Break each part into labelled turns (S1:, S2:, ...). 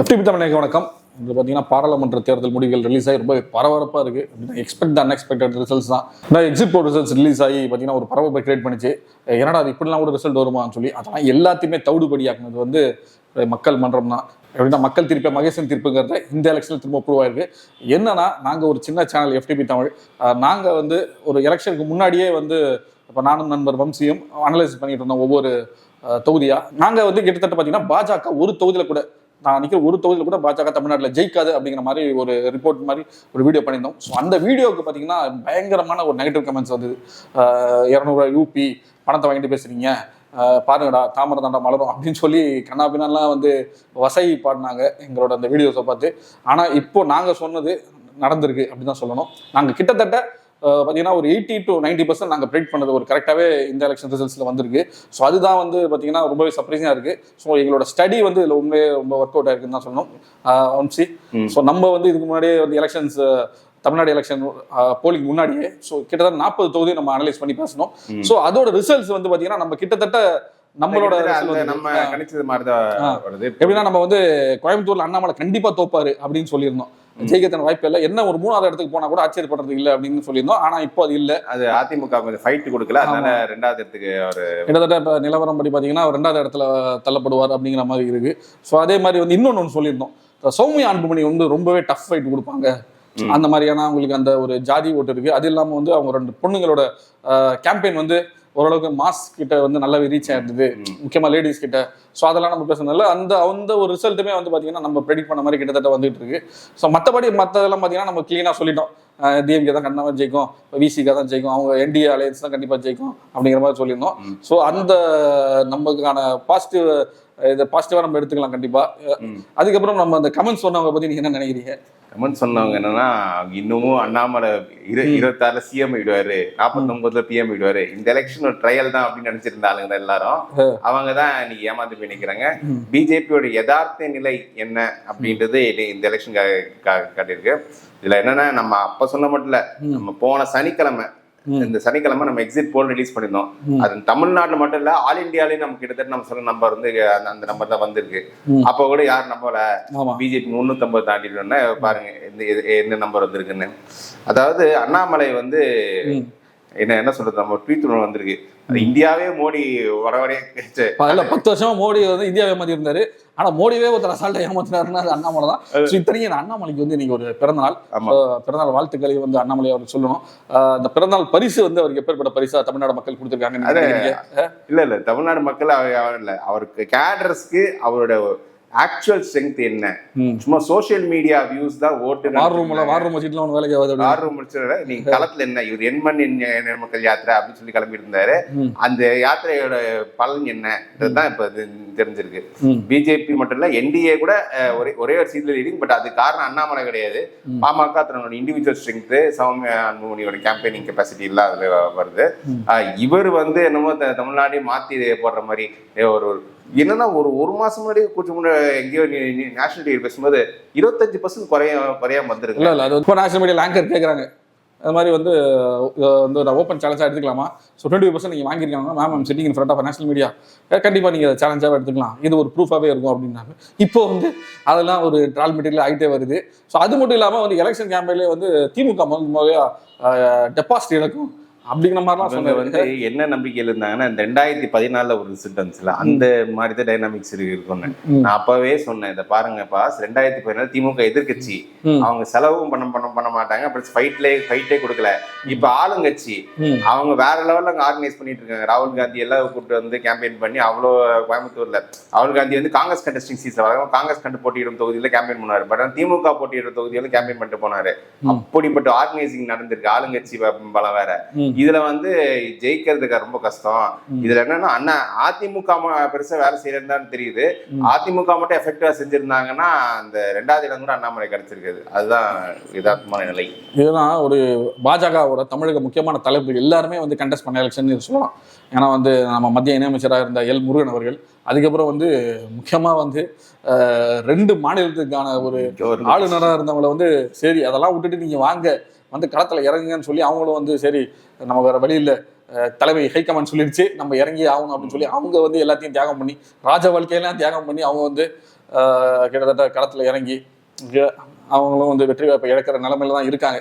S1: FTP தமிழக வணக்கம்? இது பார்த்தீங்கன்னா பாராளுமன்ற தேர்தல் முடிவுகள் ரிலீஸ் ஆகி ரொம்ப பரபரப்பாக இருக்குது அப்படின்னா எக்ஸ்பெக்ட் அன்எக்ஸ்பெக்டட் ரிசல்ட்ஸ் தான். நான் எக்ஸிட் போல் ரிசல்ட்ஸ் ரிலீஸ் ஆகி பார்த்தீங்கன்னா ஒரு பரபரப்பை கிரியேட் பண்ணிச்சு. என்னடா அது இப்படிலாம் கூட ரிசல்ட் வருமான்னு சொல்லி அதெல்லாம் எல்லாத்தையுமே தவிடுபடியாக்குனது வந்து மக்கள் மன்றம் தான். எப்படின்னா மக்கள் தீர்ப்பு மகேசன் தீர்ப்புங்கிறத இந்த எலெக்ஷனில் திரும்ப அப்ரூவ் ஆயிருக்கு. என்னன்னா நாங்கள் ஒரு சின்ன சேனல் எஃப்டிபி தமிழ். நாங்கள் வந்து ஒரு எலெக்ஷனுக்கு முன்னாடியே வந்து இப்போ நானும் நண்பர் வம்சியும் அனலைஸ் பண்ணிட்டு இருந்தோம் ஒவ்வொரு தொகுதியாக நாங்கள் வந்து கிட்டத்தட்ட பார்த்தீங்கன்னா பாஜக ஒரு தொகுதியில் கூட நான் நிற்கிற ஒரு தொகுதியில் கூட பாஜக தமிழ்நாட்டில் ஜெயிக்காது அப்படிங்கிற மாதிரி ஒரு ரிப்போர்ட் மாதிரி ஒரு வீடியோ பண்ணியிருந்தோம். ஸோ அந்த வீடியோவுக்கு பார்த்தீங்கன்னா பயங்கரமான ஒரு நெகட்டிவ் கமெண்ட்ஸ் வந்தது. இரநூறுவா யூபி பணத்தை வாங்கிட்டு பேசுறீங்க. பாருங்கடா தாமரை தாண்டா மலரும் அப்படின்னு சொல்லி கண்ணாபின்னாலாம் வந்து வசை பாடினாங்க எங்களோட அந்த வீடியோஸை பார்த்து. ஆனால் இப்போ நாங்கள் சொன்னது நடந்திருக்கு அப்படின்னு தான் சொல்லணும். நாங்கள் கிட்டத்தட்ட பார்த்தீங்கன்னா ஒரு எயிட்டி டு நைன்டி பர்சன்ட் நாங்கள் ப்ரெடிக்ட் பண்ணது ஒரு கரெக்டாகவே இந்த எலெக்ஷன் ரிசல்ட்ஸில் வந்திருக்கு. ஸோ அதுதான் வந்து பார்த்தீங்கன்னா ரொம்பவே சர்ப்ரைஸிங்காக இருக்குது ஸோ எங்களோட ஸ்டடி வந்து இதில் உண்மையே ரொம்ப ஒர்க் அவுட் ஆயிருக்குன்னு தான் அஹ், வம்சி ஸோ நம்ம வந்து இதுக்கு முன்னாடியே வந்து எலெக்ஷன்ஸ் தமிழ்நாடு எலெக்ஷன் போலிங் முன்னாடியே ஸோ கிட்டத்தட்ட நாற்பது தொகுதி நம்ம அனலைஸ் பண்ணி பேசணும் ஸோ அதோட ரிசல்ட்ஸ் வந்து பார்த்தீங்கன்னா நம்ம கிட்டத்தட்ட நம்மளோட
S2: நம்ம. கணிச்சது மாதிரிதான்
S1: ஆ.
S2: வருது.
S1: எப்படின்னா நம்ம வந்து கோயம்புத்தூர்ல அண்ணாமலை கண்டிப்பா தோப்பாரு அப்படின்னு சொல்லியிருந்தோம். ஜெயிக்கிறதுக்கு வாய்ப்பு இல்லை. என்ன ஒரு மூணாவது இடத்துக்கு போனா கூட ஆச்சரியப்படுறது இல்லை அப்படின்னு சொல்லியிருந்தோம். ஆனா இப்போ அது இல்லை.
S2: அது அதிமுக கொஞ்சம் ஃபைட் கொடுக்கல. அதனால ரெண்டாவது இடத்துக்கு அவர்
S1: கிட்டத்தட்ட இப்போ நிலவரம் படி பார்த்தீங்கன்னா அவர் ரெண்டாவது இடத்துல தள்ளப்படுவார் அப்படிங்கிற மாதிரி இருக்கு. ஸோ அதே மாதிரி வந்து இன்னொன்று ஒன்று சொல்லியிருந்தோம். சௌமியா அன்புமணி வந்து ரொம்பவே டஃப் ஃபைட் கொடுப்பாங்க. அந்த மாதிரியான அவங்களுக்கு அந்த ஒரு ஜாதி ஓட்டு இருக்கு. அது இல்லாமல் வந்து அவங்க ரெண்டு பொண்ணுங்களோட கேம்பெயின் வந்து ஓரளவுக்கு மாஸ் கிட்ட வந்து நல்லாவே ரீச் ஆயிருந்தது. முக்கியமா லேடிஸ் கிட்ட. ஸோ அதெல்லாம் நம்ம பேசுனதுல அந்த அந்த ஒரு ரிசல்ட்டுமே வந்து பார்த்தீங்கன்னா நம்ம ப்ரெடிக்ட் பண்ண மாதிரி கிட்டத்தட்ட வந்துட்டு இருக்கு ஸோ மற்றபடி மற்றதெல்லாம் பார்த்தீங்கன்னா நம்ம க்ளீனாக சொல்லிட்டோம். டிஎம்கே தான் கண்டிப்பாக ஜெயிக்கும். விசிகே தான் ஜெயிக்கும். அவங்க என்டிஏ அலையன்ஸ் தான் கண்டிப்பாக ஜெயிக்கும் அப்படிங்கிற மாதிரி சொல்லியிருந்தோம். ஸோ அந்த நமக்கான பாசிட்டிவ் இதை பாசிட்டிவாக நம்ம எடுத்துக்கலாம் கண்டிப்பாக அதுக்கப்புறம் நம்ம அந்த கமெண்ட்ஸ் சொன்னவங்க பற்றி நீங்கள் என்ன நினைக்கிறீங்க?
S2: கமெண்ட் சொன்னவங்க என்னன்னா இன்னமும் அண்ணாமலை இரு இருபத்தாறுல சிஎம் விடுவாரு நாற்பத்தொன்பதுல பிஎம் விடுவாரு இந்த எலெக்ஷன் ஒரு ட்ரையல் தான் அப்படின்னு நினைச்சிருந்த ஆளுங்க தான் எல்லாரும் அவங்க தான் இன்னைக்கு ஏமாந்து போய் நிக்கிறாங்க. பிஜேபியோட யதார்த்த நிலை என்ன அப்படின்றது இந்த எலெக்ஷன் காட்டியிருக்கு. இதுல என்னன்னா நம்ம அப்ப சொன்ன மட்டும் இல்ல நம்ம போன சனிக்கிழமை இந்த சனிக்கிழமை நம்ம எக்ஸிட் போல் ரிலீஸ் பண்ணியிருந்தோம். அது தமிழ்நாட்டுல மட்டும் இல்ல ஆல் இந்தியாலயும் நம்ம கிட்டத்தட்ட நம்ம சொன்ன நம்பர் வந்து அந்த- நம்பர் தான் வந்திருக்கு. அப்ப கூட யாரும் நம்பல. பிஜேபி முன்னூத்தம்பது தாண்டிட்டோன்னா பாருங்க என்ன நம்பர் வந்திருக்குன்னு. அதாவது அண்ணாமலை வந்து. என்ன என்ன சொல்றது நம்ம ட்வீட் ஒன்று வந்திருக்கு. இந்தியாவே மோடி வர வரைய
S1: அதில் பத்து வருஷமா மோடி வந்து இந்தியாவை ஏமாத்தி இருந்தாரு ஆனா மோடியே ஒருத்தர் அசால்ட்டா ஏமாத்தினாருன்னா அது அண்ணாமலை தான். ஸோ இத்தனையும் இந்த அண்ணாமலைக்கு வந்து இன்னைக்கு ஒரு பிறந்தநாள். பிறந்தநாள் வாழ்த்துக்களை வந்து அண்ணாமலை அவருக்கு சொல்லணும். அந்த பிறந்தநாள் பரிசு வந்து அவருக்கு எப்பேற்பட்ட பரிசா தமிழ்நாடு மக்கள் நினைக்கிறீங்க?
S2: இல்ல இல்ல. தமிழ்நாடு மக்கள் அவ- அவ இல்ல. அவருக்கு கேடர்ஸ்க்கு அவரோட ஆக்சுவல் ஸ்ட்ரென்த் என்ன. சும்மா சோஷியல் மீடியா வியூஸ் தான் ஓட்டு
S1: வார் ரூம்ல வார் ரூம் வச்சுட்டுலாம் ஒன்று வேலைக்கு ஆகாது
S2: ஆறு முடிச்சத நீங்க களத்துல என்ன? இவர் எண்மண் எண் மக்கள் யாத்திரை அப்படின்னு சொல்லி கிளம்பி இருந்தாரு. அந்த யாத்திரையோட பலன் என்னன்றதுதான் இப்ப தெரிஞ்சிருக்கு. பிஜேபி மட்டும் இல்ல என்டிஏ கூட ஒரே ஒரே ஒரு சீட்ல லீடிங் பட் அது காரணம் அண்ணாமலை கிடையாது. பாமக தன்னோட இண்டிவிஜுவல் ஸ்ட்ரென்த் சௌமியா அன்புமணியோட கேம்பெயினிங் கெப்பாசிட்டி எல்லாம் அதுல வருது. இவர் வந்து என்னமோ தமிழ்நாடே மாத்தி போடுற மாதிரி ஒரு- என்னன்னா ஒரு ஒரு மாசம் முன்னாடி கொஞ்சம் முன்னாடி எங்கேயோ நேஷனல் டிவி பேசும்போது இருபத்தஞ்சு பர்சன்ட் குறைய குறையாம வந்துருக்கு
S1: இல்ல இல்ல அது இப்போ நேஷனல் மீடியா ஆங்கர் கேட்குறாங்க அது மாதிரி வந்து வந்து நான் ஓப்பன் சேலஞ்சாக எடுத்துக்கலாமா? ஸோ டுவெண்ட்டி பர்சன்ட் நீங்கள் வாங்கியிருக்காங்க ma'am I'm sitting in front of national media கண்டிப்பாக நீங்கள் சேலஞ்சாக எடுத்துக்கலாம். இது ஒரு ப்ரூஃபாகவே இருக்கும் அப்படின்னாங்க. இப்போ வந்து அதெல்லாம் ஒரு ட்ரால் மெட்டீரியல் ஆகிட்டே வருது. ஸோ அது மட்டும் இல்லாமல் வந்து எலெக்ஷன் கேம்பெயிலே வந்து திமுக முதல் டெபாசிட் இழக்கும். அப்படிங்கிற மாதிரிலாம்
S2: அவங்க வந்து என்ன நம்பிக்கையில் இருந்தாங்கன்னா இந்த ரெண்டாயிரத்தி பதினாலுல ஒரு வந்துச்சுல அந்த மாதிரி தான் டைனாமிக்ஸ் இருக்குன்னு. நான் அப்பவே சொன்னேன் இதை பாருங்க பாஸ் ரெண்டாயிரத்தி பதினாலு திமுக எதிர்க்கட்சி.
S1: ம்.
S2: அவங்க செலவும் பண்ண பண்ண பண்ண மாட்டாங்க அப்புறம் ஃபைட்லே ஃபைட்டே கொடுக்கல. இப்ப ஆளுங்கட்சி. அவங்க வேற லெவல்ல அங்க ஆர்கனைஸ் பண்ணிட்டு இருக்காங்க. ராகுல் காந்தி எல்லாம் கூப்பிட்டு வந்து கேம்பெயின் பண்ணி அவ்வளோ கோயம்புத்தூர்ல. ராகுல் காந்தி வந்து காங்கிரஸ் கண்டஸ்டிங் சீட்ல வராங்க. காங்கிரஸ் கண்டு போட்டியிடும் தொகுதியில கேம்பெயின் பண்ணாரு பட் திமுக போட்டியிடும் தொகுதியில கேம்பெயின் பண்ணிட்டு போனாரு. அப்படிப்பட்ட ஆர்கனைசிங் நடந்திருக்கு. ஆளுங்கட்சி பலம் வேற. இதுல வந்து ஜெயிக்கிறதுக்கு ரொம்ப கஷ்டம். இதுல என்னன்னா அண்ணா அதிமுக பெருசா வேலை செய்யறதுதான் தெரியுது. அதிமுக மட்டும் எஃபெக்டிவா செஞ்சிருந்தாங்கன்னா அந்த ரெண்டாவது இடம் கூட அண்ணாமலை கிடைச்சிருக்குது. அதுதான் யதார்த்தமான நிலை.
S1: இதுதான் ஒரு பாஜகவோட தமிழக முக்கியமான தலைப்பு எல்லாருமே வந்து கண்டெஸ்ட் பண்ண எலெக்ஷன் சொல்லலாம். ஏன்னா வந்து நம்ம மத்திய இணையமைச்சராக இருந்த எல் முருகன் அவர்கள் அதுக்கப்புறம் வந்து முக்கியமாக வந்து ரெண்டு மாநிலத்துக்கான ஒரு ஆளுநராக இருந்தவங்கள வந்து சரி அதெல்லாம் விட்டுட்டு நீங்கள் வாங்க வந்து களத்தில் இறங்குங்கன்னு சொல்லி அவங்களும் வந்து சரி நம்ம வேற வழி இல்லை. தலைமை ஹைகமாண்ட் சொல்லிடுச்சு நம்ம இறங்கி ஆகணும் அப்படின்னு சொல்லி அவங்க வந்து எல்லாத்தையும் தியாகம் பண்ணி ராஜ வாழ்க்கையெல்லாம் தியாகம் பண்ணி அவங்க வந்து கிட்டத்தட்ட களத்துல இறங்கி அவங்களும் வந்து வெற்றி வாய்ப்பை இழக்கிற நிலைமையில தான் இருக்காங்க.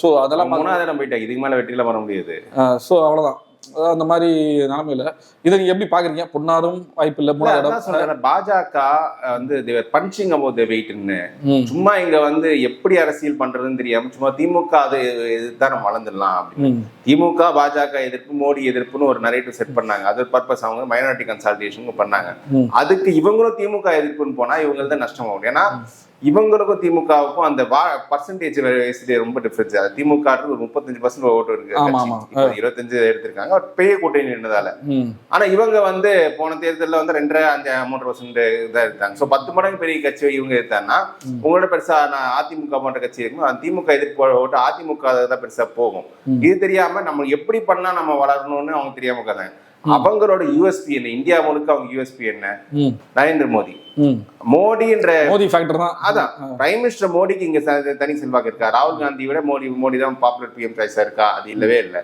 S1: ஸோ அதெல்லாம்
S2: மூணாவது போயிட்டாங்க. இதுக்கு மேல வெற்றியில வர முடியாது.
S1: ஸோ அவ்வளவுதான். அதாவது அந்த மாதிரி நிலைமையில. இதை நீங்க எப்படி பாக்குறீங்க? பொன்னாரும் வாய்ப்பு இல்லை மூணாவது இடம்.
S2: பாஜக வந்து பஞ்சிங் த வெயிட்னு சும்மா இங்க வந்து எப்படி அரசியல் பண்றதுன்னு தெரியாம சும்மா திமுக அது இதுதான் நம்ம வளர்ந்துடலாம் அப்படின்னு. திமுக பாஜக எதிர்ப்பு மோடி எதிர்ப்புன்னு ஒரு நரேட்டிவ் செட் பண்ணாங்க. அது பர்பஸ் அவங்க மைனாரிட்டி கன்சல்டேஷன் பண்ணாங்க. அதுக்கு இவங்களும் திமுக எதிர்ப்புன்னு போனா இவங்களுக்கு தான் நஷ்டம் ஆகும். ஏன்னா இவங்களுக்கும் திமுகவுக்கும் அந்த பர்சன்டேஜ் ரொம்ப டிஃபரன்ஸ் திமுக ஒரு முப்பத்தஞ்சு பர்சன்ட் ஓட்டு இருக்கு இருபத்தஞ்சு எடுத்திருக்காங்க. பெரிய கூட்டணி
S1: ம்,
S2: ஆனா இவங்க வந்து போன தேர்தல்ல வந்து ரெண்டரை அஞ்சு மூன்று பர்சன்ட் இதாக எடுத்தாங்க. ஸோ பத்து மடங்கு பெரிய கட்சி இவங்க எடுத்தாங்கன்னா உங்களோட பெருசா நான் அதிமுக போன்ற கட்சி இருக்கும் அந்த திமுக எதிர்ப்பு ஓட்டு அதிமுக தான் பெருசா போகும். இது தெரியாம நம்ம எப்படி பண்ணா நம்ம வளரணும்னு அவங்க தெரியாம உட்காந்தாங்க அவங்களோட யூஎஸ்பி என்ன? இந்தியா முழுக்க அவங்க யூஎஸ்பி என்ன? நரேந்திர மோடி. மோடின்ற
S1: மோடி ஃபேக்டர் தான்.
S2: அதான். பிரைம் மினிஸ்டர் மோடிக்கு இங்க தனி செல்வாக்கு இருக்கா? ராகுல் காந்தி விட மோடி மோடி தான் பாப்புலர் பிஎம் சாய்ஸா இருக்கா? அது இல்லவே இல்லை.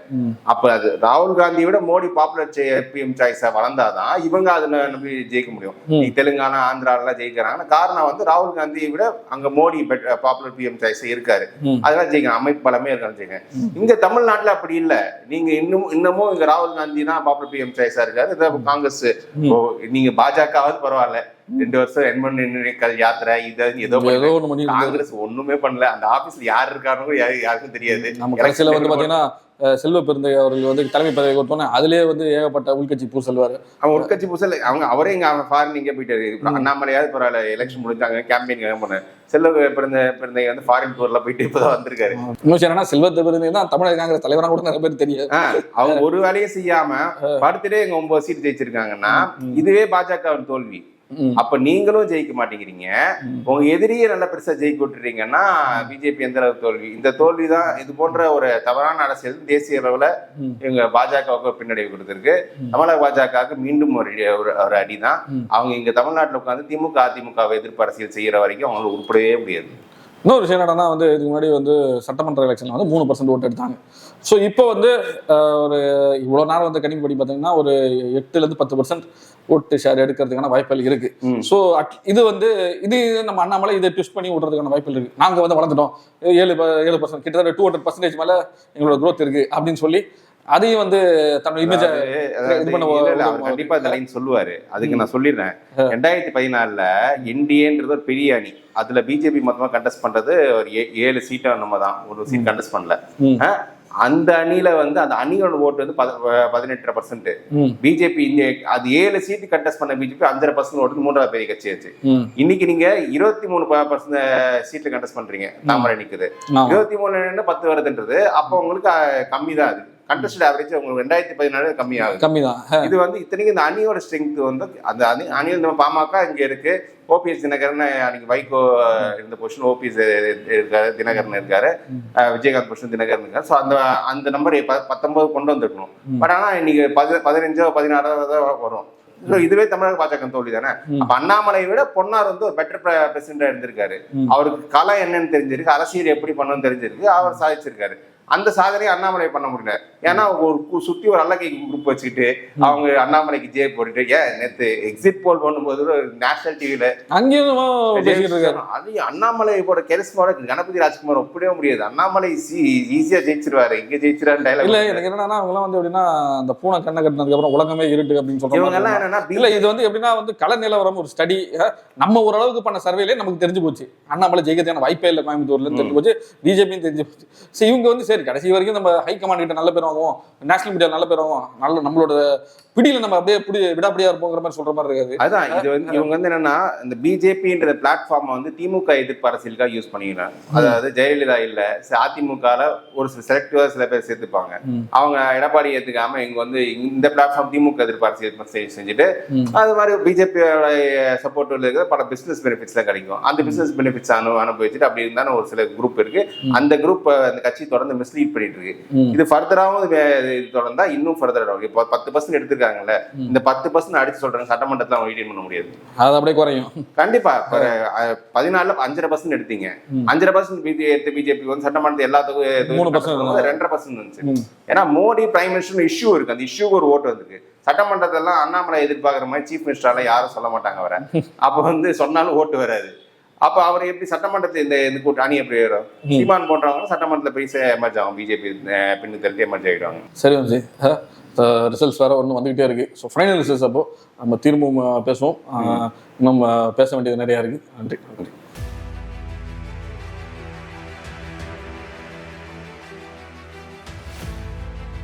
S2: அப்ப அது ராகுல் காந்தியை விட மோடி பாப்புலர் பிஎம் சாய்ஸா வளர்ந்தாதான் இவங்க அதுல நம்பி ஜெயிக்க முடியும். தெலுங்கானா ஆந்திராலாம் ஜெயிக்கிறாங்க காரணம் வந்து ராகுல் காந்தியை விட அங்க மோடி பாப்புலர் பிஎம் சாய்ஸ் இருக்காரு. அதெல்லாம் ஜெயிக்கணும். அமைப்பு பலமே இருக்கான்னு ஜெயிக்கணும் இங்க தமிழ்நாட்டுல அப்படி இல்ல. நீங்க இன்னும் இன்னமும் இங்க ராகுல் காந்தி தான் பாப்புலர் பிஎம் சாய்ஸா இருக்காரு. காங்கிரஸ் நீங்க பாஜகவாவது பரவாயில்ல. ரெண்டு வருஷம் நினைக்கல் யாத்திரை இது ஏதோ
S1: ஏதோ ஒண்ணு பண்ணி
S2: காங்கிரஸ் ஒண்ணுமே பண்ணல. அந்த ஆபீஸ்ல யார் இருக்காருன்னு யாரு- யாருக்கும் தெரியாது.
S1: நம்ம கடைசியில வந்து பாத்தீங்கன்னா செல்வ பெருந்தை அவர்கள் வந்து தலைமை பதவி கொடுத்தோன்னே அதுலயே வந்து ஏகப்பட்ட உள்கட்சி பூ செல்வாரு
S2: அவன் உட்கட்சி புதுசில் அவங்க அவரே இங்க அவங்க ஃபாரின் இங்கே போயிட்டாரு. அண்ணாமலையாவது பரவாயில்ல எலெக்ஷன் முடிஞ்சாங்க கேம்பெயின் பண்ண. செல்வ பிறந்த பிறந்த வந்து ஃபாரின் டூர்ல போயிட்டு இப்பதான் வந்திருக்காரு.
S1: இன்னும் என்னன்னா செல்வத்தை பெருந்தை தான் தமிழக காங்கிரஸ் தலைவராக கூட நிறைய பேர் தெரியாது.
S2: ஆ, அவங்க ஒரு வேலையும் செய்யாம படுத்துட்டே இங்க ஒன்பது சீட் ஜெயிச்சிருக்காங்கன்னா இதுவே பாஜக தோல்வி. அப்ப நீங்களும் ஜெயிக்க மாட்டேங்கிறீங்க. உங்க எதிரியே நல்லா பெருசா ஜெயிக்க விட்டுறீங்கன்னா பிஜேபி எந்த அளவு தோல்வி? இந்த தோல்வி தான் இது போன்ற ஒரு தவறான அரசியல் தேசிய அளவுல. இவங்க பாஜகவுக்கு பின்னடைவு கொடுத்திருக்கு. தமிழக பாஜகவுக்கு மீண்டும் ஒரு ஒரு அடிதான். அவங்க இங்க தமிழ்நாட்டுல உட்காந்து திமுக அதிமுகவை எதிர்ப்பு அரசியல் செய்யற வரைக்கும் அவங்களுக்கு உருப்படவே முடியாது.
S1: இன்னொரு விஷயம் என்னன்னா வந்து இதுக்கு முன்னாடி வந்து சட்டமன்ற எலெக்ஷன்ல வந்து மூணு பர்சன்ட் ஓட்டு எடுத்தாங்க. ஸோ இப்போ வந்து ஒரு இவ்வளோ நேரம் வந்து கணிப்பு படி பார்த்தீங்கன்னா ஒரு எட்டுல இருந்து பத்து பர்சன்ட் ஓட்டு ஷேர் எடுக்கிறதுக்கான வாய்ப்புகள் இருக்கு. ஸோ இது வந்து இது நம்ம அண்ணாமலை இதை ட்விஸ்ட் பண்ணி விடுறதுக்கான வாய்ப்புகள் இருக்கு. நாங்க வந்து வளர்ந்துட்டோம். ஏழு ஏழு பர்சன்ட் கிட்டத்தட்ட டூ ஹண்ட்ரட் பர்சன்டேஜ் மேல எங்களோட growth இருக்கு அப்படின்னு சொல்லி அதையும் வந்து தன்னோட இமேஜ் இது பண்ண
S2: கண்டிப்பா இந்த லைன் சொல்லுவாரு. அதுக்கு நான் சொல்லிடுறேன். ரெண்டாயிரத்தி பதினாலுல என்டிஏன்றது ஒரு பெரிய அணி. அதுல பிஜேபி மொத்தமா கண்டெஸ்ட் பண்றது ஒரு ஏழு சீட்டா நம்ம தான். ஒரு சீட் கண்டெஸ்ட் பண்ணல. அந்த அணியில வந்து அந்த அணியோட ஓட்டு வந்து பத- பதினெட்டரை பர்சன்ட் பிஜேபி இந்த அது ஏழு சீட்டு கண்டெஸ்ட் பண்ண பிஜேபி அஞ்சரை பர்சன்ட் ஓட்டு மூன்றாவது பெரிய கட்சி ஆச்சு. இன்னைக்கு நீங்க இருபத்தி மூணு பர்சன்ட் சீட்ல கண்டெஸ்ட் பண்றீங்க. தாமரை நிக்குது. இருபத்தி மூணு பத்து வருதுன்றது அப்போ உங்களுக்கு கம்மி தான் அது. கண்டஸ்ட் ஆவரேஜ் உங்களுக்கு ரெண்டாயிரத்தி பதினாலு கம்மி ஆகுது
S1: கம்மி தான்
S2: இது வந்து இத்தனைக்கும் இந்த அணியோட ஸ்ட்ரென்த் வந்து அந்த அணி அணியில் நம்ம பாமக இங்க இருக்கு. ஓபிஎஸ் தினகரன் அன்னைக்கு வைகோ இருந்த பொசிஷன் ஓபிஎஸ் இருக்காரு தினகரன் இருக்காரு. விஜயகாந்த் பொசிஷன் தினகரன் இருக்காரு. ஸோ அந்த அந்த நம்பர் பத்தொன்பது கொண்டு வந்துருக்கணும். பட் ஆனா இன்னைக்கு பதி பதினஞ்சோ பதினாறோ தான் வரும் இதுவே தமிழக பாஜக தோல்வி தானே? அப்ப அண்ணாமலை விட பொன்னார் வந்து ஒரு பெட்டர் பிரசிடண்டா இருந்திருக்காரு. அவருக்கு கலை என்னன்னு தெரிஞ்சிருக்கு. அரசியல் எப்படி பண்ணணும்னு தெரிஞ்சிருக்கு. அவர் சாதிச்சிருக்காரு. அந்த சாதனையை அண்ணாமலை பண்ண முடியல. ஏன்னா ஒரு சுத்தி ஒரு அல்லக்கை குரூப் வச்சுக்கிட்டு அவங்க அண்ணாமலைக்கு ஜே போட்டுட்டு ஏன் நேத்து எக்ஸிட் போல் பண்ணும்போது நேஷனல் டிவில
S1: அங்கேயும்
S2: அது அண்ணாமலையோட கெரிஸ்மாவோட கணபதி ராஜ்குமார் ஒப்பிடவே முடியாது. அண்ணாமலை ஈஸியா ஜெயிச்சிருவாரு. இங்க ஜெயிச்சிருவாரு
S1: இல்ல
S2: டைலாக்
S1: எனக்கு என்னன்னா அவங்க எல்லாம் வந்து எப்படின்னா அந்த பூனை கண்ணை கட்டினதுக்கு அப்புறம் உலகமே இருட்டு அப்படின்னு சொல்றாங்க
S2: எல்லாம் என்னன்னா
S1: இல்ல இது வந்து எப்படின்னா வந்து கள நிலவரம் ஒரு ஸ்டடி நம்ம ஓரளவுக்கு பண்ண சர்வேலே நமக்கு தெரிஞ்சு போச்சு. அண்ணாமலை ஜெயிக்கிறதுக்கான வாய்ப்பே இல்லை கோயம்புத்தூர்ல தெரிஞ்சு போச்சு. பிஜேபியும் தெரிஞ்சு போச்சு. இவங்க வந்து சரி கடைசி வரைக்கும் நம்ம ஹை கமாண்ட் கிட்ட நல்ல பேர் வாங்குவோம். நேஷனல் மீடியா நல்ல பேர் வாங்குவோம். நல்ல நம்மளோட பிடியில நம்ம அப்படியே பிடி விடாப்படியா இருப்போங்கிற மாதிரி சொல்ற மாதிரி இருக்காது.
S2: அதான் இது வந்து இவங்க வந்து என்னன்னா இந்த பிஜேபின்ற பிளாட்ஃபார்மை வந்து திமுக எதிர்ப்பு அரசியலுக்காக யூஸ் பண்ணிக்கிறாங்க. அதாவது ஜெயலலிதா இல்ல அதிமுகல ஒரு சில செலக்டிவா சில பேர் சேர்த்துப்பாங்க. அவங்க எடப்பாடி ஏத்துக்காம இங்க வந்து இந்த பிளாட்ஃபார்ம் திமுக எதிர்ப்பு அரசியல் செய்~ செஞ்சுட்டு. அது மாதிரி பிஜேபியோட சப்போர்ட் இருக்கிற பல பிசினஸ் பெனிஃபிட்ஸ் தான் கிடைக்கும். அந்த பிசினஸ் பெனிஃபிட்ஸ் அனு அனுபவிச்சுட்டு அப்படி இருந்தாலும் ஒரு சில குரூப் இருக்கு. அந்த குரூப் அந்த கட்சி தொடர்ந்து மிஸ்லீட் பண்ணிட்டு இருக்கு இது ஃபர்தராகவும் தொடர்ந்தா இன்னும் ஃபர்தர் ஆகும். இப்போ பத்து பர்சன்ட் எடுத்திருக்காங்கல்ல இந்த பத்து பர்சன்ட் அடிச்சு சொல்றாங்க சட்டமன்றத்தில் அவங்க ரீடைன் பண்ண முடியாது.
S1: அது அப்படியே குறையும்.
S2: கண்டிப்பா பதினாலுல அஞ்சரை பர்சன்ட் எடுத்தீங்க. அஞ்சரை பர்சன்ட் பிஜே எடுத்து பிஜேபி வந்து சட்டமன்றத்தை எல்லாத்துக்கும்
S1: percent
S2: ரெண்டரை பர்சன்ட் வந்துச்சு. ஏன்னா மோடி பிரைம் மினிஸ்டர் இஷ்யூ இருக்கு. அந்த இஷ்யூக்கு ஒரு ஓட்டு வந்துருக்கு. சட்டமன்றத்தெல்லாம் அண்ணாமலை எதிர்பார்க்குற மாதிரி சீஃப் மினிஸ்டரால யாரும் சொல்ல மாட்டாங்க வர அப்ப வந்து சொன்னாலும் ஓட்டு வராது. அப்ப அவர் எப்படி சட்டமன்றத்தில் இந்த இந்த கூட்டு அணி எப்படி வரும் சீமான் போன்றவங்க சட்டமன்றத்தில் போய் எமர்ஜ் ஆகும். பிஜேபி பின்னு தெரிஞ்சு எமர்ஜ் ஆகிடுவாங்க
S1: சரி வந்து ரிசல்ட்ஸ் வேற ஒன்று வந்துகிட்டே இருக்கு. ஸோ ஃபைனல் ரிசல்ட்ஸ் அப்போ நம்ம திரும்பவும் பேசுவோம். அஹ், பேச வேண்டியது நிறையா இருக்கு. நன்றி. நன்றி.